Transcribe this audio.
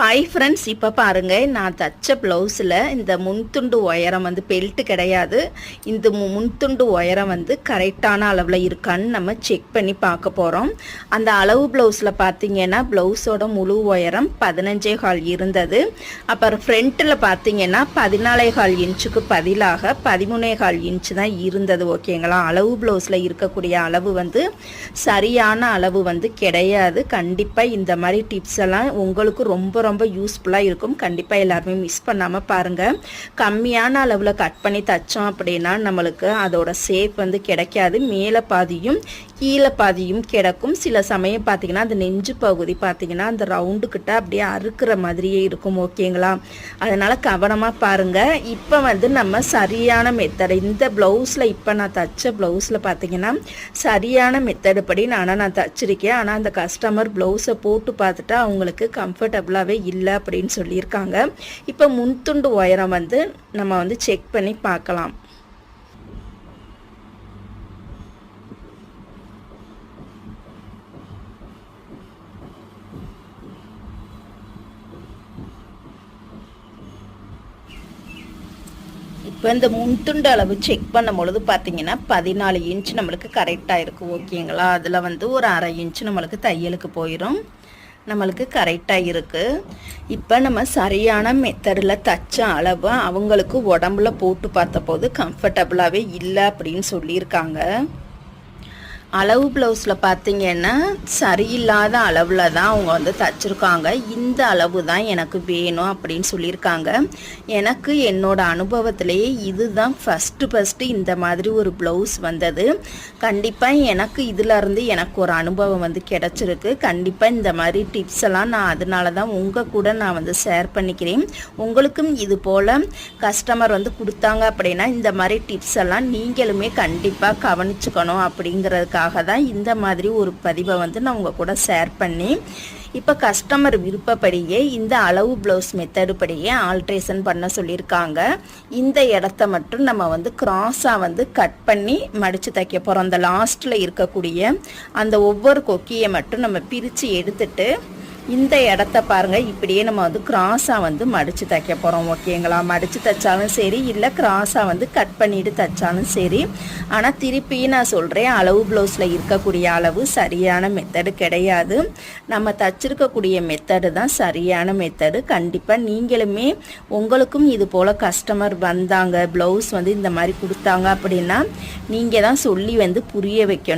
Hi friends இப்போ பாருங்க நான் தச்ச ப்ளவுஸில் இந்த முன்துண்டு உயரம் வந்து பெல்ட்டு கிடையாது. இந்த மு- முன்துண்டு உயரம் வந்து கரெக்டான அளவில் இருக்கான்னு நம்ம செக் பண்ணி பார்க்க போகிறோம் அந்த அளவு ப்ளவுஸில் பார்த்தீங்கன்னா ப்ளவுஸோட முழு உயரம் பதினஞ்சே கால் இருந்தது. அப்புறம் ஃப்ரண்ட்டில் பார்த்தீங்கன்னா பதினாலே கால் இன்ச்சுக்கு பதிலாக பதிமூணே கால் இன்ச்சு தான் இருந்தது ஓகேங்களா அளவு ப்ளவுஸில் இருக்கக்கூடிய அளவு வந்து சரியான அளவு வந்து கிடையாது. கண்டிப்பாக இந்த மாதிரி டிப்ஸ் எல்லாம் உங்களுக்கு ரொம்ப ரொம்ப யூஸ்ஃபுல்லாக இருக்கும். கண்டிப்பாக எல்லாருமே மிஸ் பண்ணாமல் பாருங்கள் கம்மியான அளவில் கட் பண்ணி தைச்சோம் அப்படின்னா நம்மளுக்கு அதோட ஷேப் வந்து கிடைக்காது. மேலே பாதியும் கீழே பாதியும் கிடக்கும். சில சமயம் பார்த்தீங்கன்னா அந்த நெஞ்சு பகுதி பார்த்தீங்கன்னா அந்த ரவுண்டுக்கிட்ட அப்படியே அறுக்கிற மாதிரியே இருக்கும். ஓகேங்களா அதனால் கவனமாக பாருங்கள் இப்போ வந்து நம்ம சரியான மெத்தட் இந்த ப்ளவுஸில் இப்போ நான் தைச்ச ப்ளவுஸில் பார்த்தீங்கன்னா சரியான மெத்தடு படி நான் நான் தச்சிருக்கேன். ஆனால் அந்த கஸ்டமர் ப்ளவுஸை போட்டு பார்த்துட்டு அவங்களுக்கு கம்ஃபர்டபுளாகவே இல்லை அப்படின்னு சொல்லியிருக்காங்க. இப்போ முன்துண்டு உயரம் வந்து நம்ம வந்து செக் பண்ணி பார்க்கலாம். இப்போ இந்த முன்துண்டு அளவு செக் பண்ணும் பொழுது பார்த்தீங்கன்னா பதினாலு இன்ச் நம்மளுக்கு கரெக்டாக இருக்கும் ஓகேங்களா அதில் வந்து ஒரு அரை இன்ச் நம்மளுக்கு தையலுக்கு போயிடும் நம்மளுக்கு கரெக்டாக இருக்குது இப்போ நம்ம சரியான மெத்தடில் தச்ச அளவு அவங்களுக்கு உடம்புல போட்டு பார்த்தபோது கம்ஃபர்டபுளாகவே இல்லை அப்படின்னு சொல்லியிருக்காங்க. அளவு ப்ளவுஸில் பார்த்தீங்கன்னா சரியில்லாத அளவில் தான் அவங்க வந்து தச்சிருக்காங்க. இந்த அளவு தான் எனக்கு வேணும் அப்படின்னு சொல்லியிருக்காங்க. எனக்கு என்னோட அனுபவத்திலேயே இதுதான் ஃபஸ்ட்டு ஃபஸ்ட்டு இந்த மாதிரி ஒரு ப்ளவுஸ் வந்தது. கண்டிப்பாக எனக்கு இதிலருந்து எனக்கு ஒரு அனுபவம் வந்து கிடச்சிருக்கு. கண்டிப்பாக இந்த மாதிரி டிப்ஸ் எல்லாம் நான் அதனால தான் உங்கள் கூட நான் வந்து ஷேர் பண்ணிக்கிறேன். உங்களுக்கும் இது போல் கஸ்டமர் வந்து கொடுத்தாங்க அப்படின்னா இந்த மாதிரி டிப்ஸ் எல்லாம் நீங்களுமே கண்டிப்பாக கவனிச்சுக்கணும் அப்படிங்கிறதுக்காக தான் இந்த மாதிரி ஒரு பதிவை வந்து நான் உங்கள் கூட ஷேர் பண்ணி இப்போ கஸ்டமர் விருப்பப்படியே இந்த அளவு ப்ளவுஸ் மெத்தடு படியே ஆல்ட்ரேஷன் பண்ண சொல்லியிருக்காங்க. இந்த இடத்த மட்டும் நம்ம வந்து கிராஸாக வந்து கட் பண்ணி மடித்து தைக்க போகிறோம் அந்த லாஸ்ட்டில் இருக்கக்கூடிய அந்த ஒவ்வொரு கொக்கியை மட்டும் நம்ம பிரித்து எடுத்துட்டு இந்த இடத்த பாருங்க. இப்படியே நம்ம வந்து கிராஸாக வந்து மடித்து தைக்க போகிறோம் ஓகேங்களா மடித்து தைச்சாலும் சரி இல்லை கிராஸாக வந்து கட் பண்ணிட்டு தைச்சாலும் சரி. ஆனால் திருப்பி நான் சொல்கிறேன் அளவு ப்ளவுஸில் இருக்கக்கூடிய அளவு சரியான மெத்தடு கிடையாது. நம்ம தச்சிருக்கக்கூடிய மெத்தடு தான் சரியான மெத்தடு கண்டிப்பாக நீங்களுமே உங்களுக்கும் இது போல் கஸ்டமர் வந்தாங்க ப்ளவுஸ் வந்து இந்த மாதிரி கொடுத்தாங்க அப்படின்னா நீங்கள் தான் சொல்லி வந்து புரிய வைக்கணும்.